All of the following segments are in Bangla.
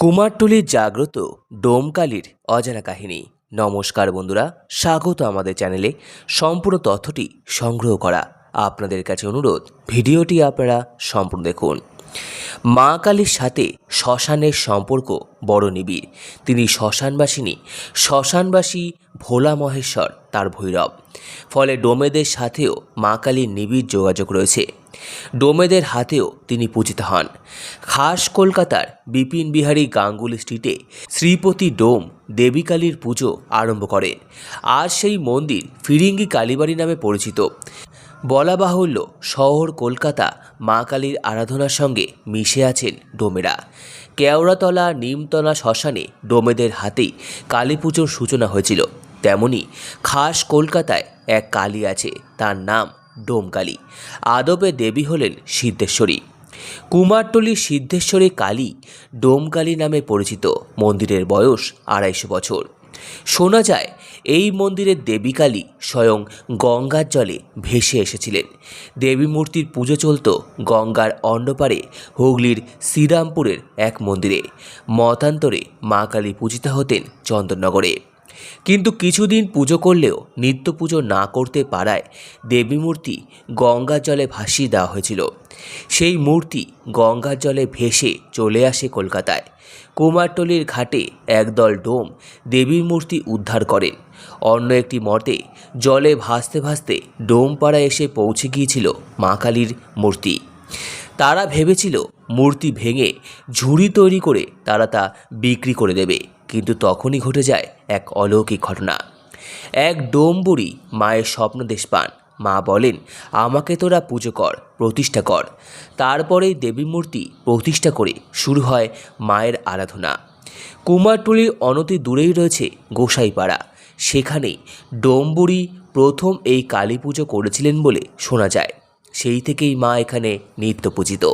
কুমারটুলির জাগ্রত ডোমকালির অজানা কাহিনী। নমস্কার বন্ধুরা, স্বাগত আমাদের চ্যানেলে। সম্পূর্ণ তথ্যটি সংগ্রহ করা আপনাদের কাছে অনুরোধ। ভিডিওটি আপনারা সম্পূর্ণ দেখুন। মা কালীর সাথে শ্মশানের সম্পর্ক বড় নিবিড়। তিনি শ্মশানবাসিনী, শ্মশানবাসী ভোলা মহেশ্বর তার ভৈরব। ফলে ডোমেদের সাথেও মা কালীর নিবিড় যোগাযোগ রয়েছে। ডোমেদের হাতেও তিনি পূজিত হন। খাস কলকাতার বিপিন বিহারী গাঙ্গুলি স্ট্রিটে শ্রীপতি ডোম দেবী কালীর পুজো আরম্ভ করেন আজ সেই মন্দির ফিরিঙ্গি কালীবাড়ি নামে পরিচিত। বলা বাহুল্য শহর কলকাতা মা কালীর আরাধনার সঙ্গে মিশে আছেন ডোমেরা। কেওড়াতলা, নিমতলা শ্মশানে ডোমেদের হাতেই কালী পুজোর সূচনা হয়েছিল। তেমনি খাস কলকাতায় এক কালী আছে, তার নাম ডোমকালী। আদবে দেবী হলেন সিদ্ধেশ্বরী। কুমারটলি সিদ্ধেশ্বরী কালী ডোমকালী নামে পরিচিত। মন্দিরের বয়স আড়াইশো বছর। শোনা যায়, এই মন্দিরের দেবী কালী স্বয়ং গঙ্গার জলে ভেসে এসেছিলেন। দেবী মূর্তির পুজো চলত গঙ্গার অন্ডপারে হুগলির শ্রীরামপুরের এক মন্দিরে। মতান্তরে মা কালী পূজিতা হতেন চন্দননগরে। কিন্তু কিছুদিন পুজো করলেও নিত্য পুজো না করতে পারায় দেবী মূর্তি গঙ্গার জলে ভাসিয়ে দেওয়া হয়েছিল। সেই মূর্তি গঙ্গার জলে ভেসে চলে আসে কলকাতায়। কুমারটলির ঘাটে একদল ডোম দেবীর মূর্তি উদ্ধার করেন। অন্য একটি মতে জলে ভাসতে ভাসতে ডোমপাড়া এসে পৌঁছে গিয়েছিল মা কালীর মূর্তি। তারা ভেবেছিল মূর্তি ভেঙে ঝুড়ি তৈরি করে তারা তা বিক্রি করে দেবে। কিন্তু তখনই ঘটে যায় এক অলৌকিক ঘটনা। এক ডোম বুড়ি মায়ের স্বপ্নদেশ পান মা বলেন, আমাকে তোরা পুজো কর, প্রতিষ্ঠা কর। তারপরেই দেবী মূর্তি প্রতিষ্ঠা করে শুরু হয় মায়ের আরাধনা। কুমারটুলির অনতি দূরেই রয়েছে গোসাইপাড়া। সেখানেই ডোমবুড়ি প্রথম এই কালী পুজো করেছিলেন বলে শোনা যায়। সেই থেকেই মা এখানে নিত্য পূজিত।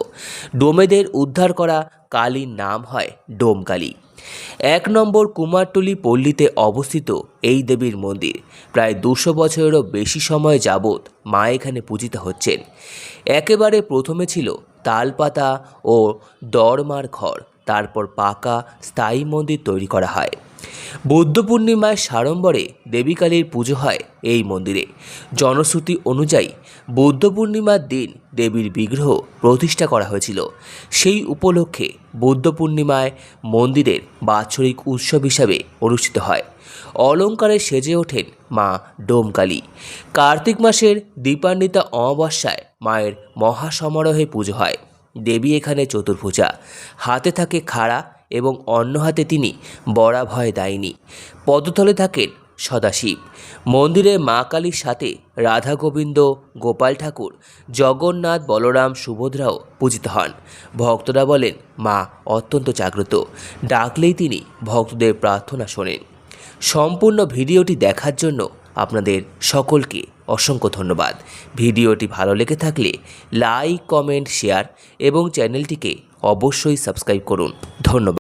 ডোমেদের উদ্ধার করা কালীর নাম হয় ডোমকালী। এক নম্বর কুমারটুলি পল্লীতে অবস্থিত এই দেবীর মন্দির। প্রায় দুশো বছরেরও বেশি সময় যাবৎ মা এখানে পূজিত হচ্ছেন। একেবারে প্রথমে ছিল তালপাতা ও দরমার ঘর। তারপর পাকা স্থায়ী মন্দির তৈরি করা হয়। বৌদ্ধ পূর্ণিমায় সাড়ম্বরে দেবীকালীর পুজো হয় এই মন্দিরে। জনশ্রুতি অনুযায়ী বৌদ্ধ পূর্ণিমার দিন দেবীর বিগ্রহ প্রতিষ্ঠা করা হয়েছিল। সেই উপলক্ষে বৌদ্ধ পূর্ণিমায় মন্দিরের বাৎসরিক উৎসব হিসাবে অনুষ্ঠিত হয়। অলঙ্কারে সেজে ওঠেন মা ডোমকালী। কার্তিক মাসের দীপান্বিতা অমাবস্যায় মায়ের মহাসমারোহে পুজো হয়। দেবী এখানে চতুর্ভুজা। হাতে থাকে খাড়া এবং অন্য হাতে তিনি বড়া ভয় দায়নি। পদতলে থাকেন সদাশিব। মন্দিরে মা কালীর সাথে রাধা গোবিন্দ, গোপাল ঠাকুর, জগন্নাথ, বলরাম, সুভদ্রাও পূজিত হন। ভক্তরা বলেন, মা, অত্যন্ত জাগ্রত। ডাকলেই তিনি ভক্তদের প্রার্থনা শোনেন। সম্পূর্ণ ভিডিওটি দেখার জন্য আপনাদের সকলকে অসংখ্য ধন্যবাদ। ভিডিওটি ভালো লেগে থাকলে লাইক, কমেন্ট, শেয়ার এবং চ্যানেলটিকে অবশ্যই সাবস্ক্রাইব করুন। ধন্যবাদ।